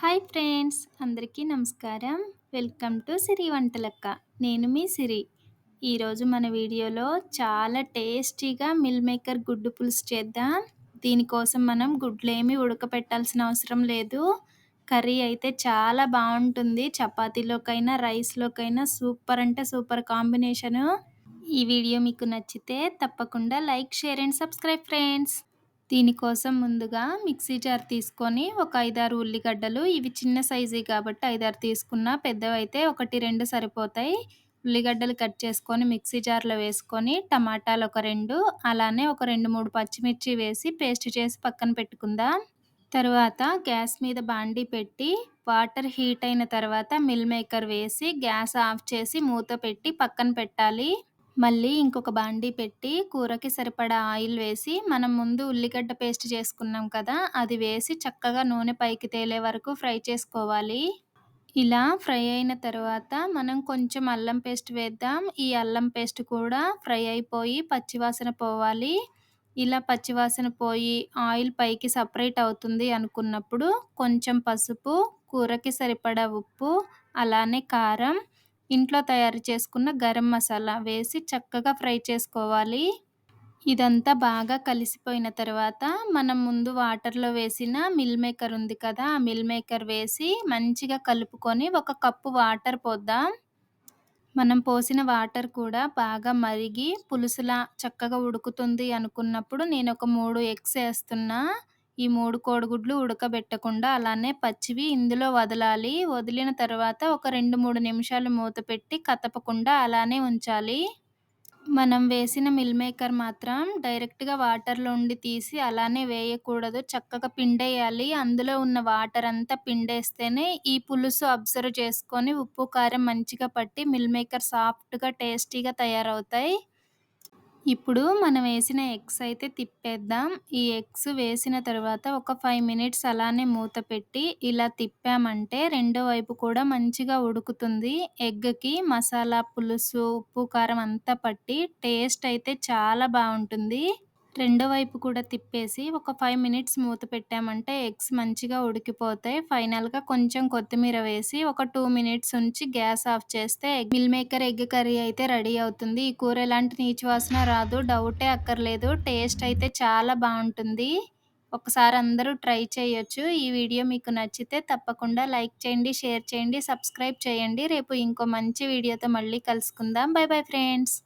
Hi friends అందరికీ నమస్కారం. Welcome to Siri Vantalakka. నేను మీ సిరి. ఈరోజు మన వీడియోలో చాలా టేస్టీగా మిల్ మేకర్ గుడ్డు పులుసు చేద్దాం. దీనికోసం మనం గుడ్లు ఉడకపెట్టాల్సిన అవసరం లేదు. కర్రీ అయితే చాలా బాగుంటుంది. చపాతీలోకైనా రైస్లోకైనా సూపర్ అంటే సూపర్ కాంబినేషను. ఈ వీడియో మీకు నచ్చితే తప్పకుండా like share and subscribe friends. దీనికోసం ముందుగా మిక్సీ జార్ తీసుకొని ఒక ఐదారు ఉల్లిగడ్డలు ఇవి చిన్న సైజు కాబట్టి ఐదారు తీసుకున్న పెద్దవైతే ఒకటి రెండు సరిపోతాయి. ఉల్లిగడ్డలు కట్ చేసుకొని మిక్సీ జార్లో వేసుకొని టమాటాలు ఒక రెండు అలానే ఒక రెండు మూడు పచ్చిమిర్చి వేసి పేస్ట్ చేసి పక్కన పెట్టుకుందాం. తర్వాత గ్యాస్ మీద బాండీ పెట్టి వాటర్ హీట్ అయిన తర్వాత మిల్ మేకర్ వేసి గ్యాస్ ఆఫ్ చేసి మూత పెట్టి పక్కన పెట్టాలి. మళ్ళీ ఇంకొక బాండీ పెట్టి కూరకి సరిపడా ఆయిల్ వేసి మనం ముందు ఉల్లిగడ్డ పేస్ట్ చేసుకున్నాం కదా అది వేసి చక్కగా నూనె పైకి తేలే వరకు ఫ్రై చేసుకోవాలి. ఇలా ఫ్రై అయిన తర్వాత మనం కొంచెం అల్లం పేస్ట్ వేద్దాం. ఈ అల్లం పేస్ట్ కూడా ఫ్రై అయిపోయి పచ్చివాసన పోవాలి. ఇలా పచ్చివాసన పోయి ఆయిల్ పైకి సపరేట్ అవుతుంది అనుకున్నప్పుడు కొంచెం పసుపు కూరకి సరిపడా ఉప్పు అలానే కారం ఇంట్లో తయారు చేసుకున్న గరం మసాలా వేసి చక్కగా ఫ్రై చేసుకోవాలి. ఇదంతా బాగా కలిసిపోయిన తర్వాత మనం ముందు వాటర్లో వేసిన మిల్ మేకర్ ఉంది కదా ఆ మిల్ మేకర్ వేసి మంచిగా కలుపుకొని ఒక కప్పు వాటర్ పోద్దాం. మనం పోసిన వాటర్ కూడా బాగా మరిగి పులుసులా చక్కగా ఉడుకుతుంది అనుకున్నప్పుడు నేను ఒక మూడు ఎగ్స్ వేస్తున్నా. ఈ మూడు కోడిగుడ్లు ఉడకబెట్టకుండా అలానే పచ్చివి ఇందులో వదలాలి. వదిలిన తర్వాత ఒక రెండు మూడు నిమిషాలు మూత పెట్టి కతపకుండా అలానే ఉంచాలి. మనం వేసిన మిల్ మేకర్ మాత్రం డైరెక్ట్గా వాటర్లో ఉండి తీసి అలానే వేయకూడదు. చక్కగా పిండేయాలి. అందులో ఉన్న వాటర్ అంతా పిండేస్తేనే ఈ పులుసు అబ్జర్వ్ చేసుకొని ఉప్పు కారం మంచిగా పట్టి మిల్ మేకర్ సాఫ్ట్గా టేస్టీగా తయారవుతాయి. ఇప్పుడు మనం వేసిన ఎగ్స్ అయితే తిప్పేద్దాం. ఈ ఎగ్స్ వేసిన తర్వాత ఒక ఫైవ్ మినిట్స్ అలానే మూత పెట్టి ఇలా తిప్పామంటే రెండో వైపు కూడా మంచిగా ఉడుకుతుంది. ఎగ్కి మసాలా పులుసు ఉప్పు కారం అంతా పట్టి టేస్ట్ అయితే చాలా బాగుంటుంది. రెండో వైపు కూడా తిప్పేసి ఒక ఫైవ్ మినిట్స్ మూత పెట్టామంటే ఎగ్స్ మంచిగా ఉడికిపోతాయి. ఫైనల్గా కొంచెం కొత్తిమీర వేసి ఒక టూ మినిట్స్ ఉంచి గ్యాస్ ఆఫ్ చేస్తే మిల్ మేకర్ ఎగ్ కర్రీ అయితే రెడీ అవుతుంది. ఈ కూర ఎలాంటి నీచు వాసన రాదు డౌటే అక్కర్లేదు. టేస్ట్ అయితే చాలా బాగుంటుంది. ఒకసారి అందరూ ట్రై చేయొచ్చు. ఈ వీడియో మీకు నచ్చితే తప్పకుండా లైక్ చేయండి షేర్ చేయండి సబ్స్క్రైబ్ చేయండి. రేపు ఇంకో మంచి వీడియోతో మళ్ళీ కలుసుకుందాం. Bye bye friends.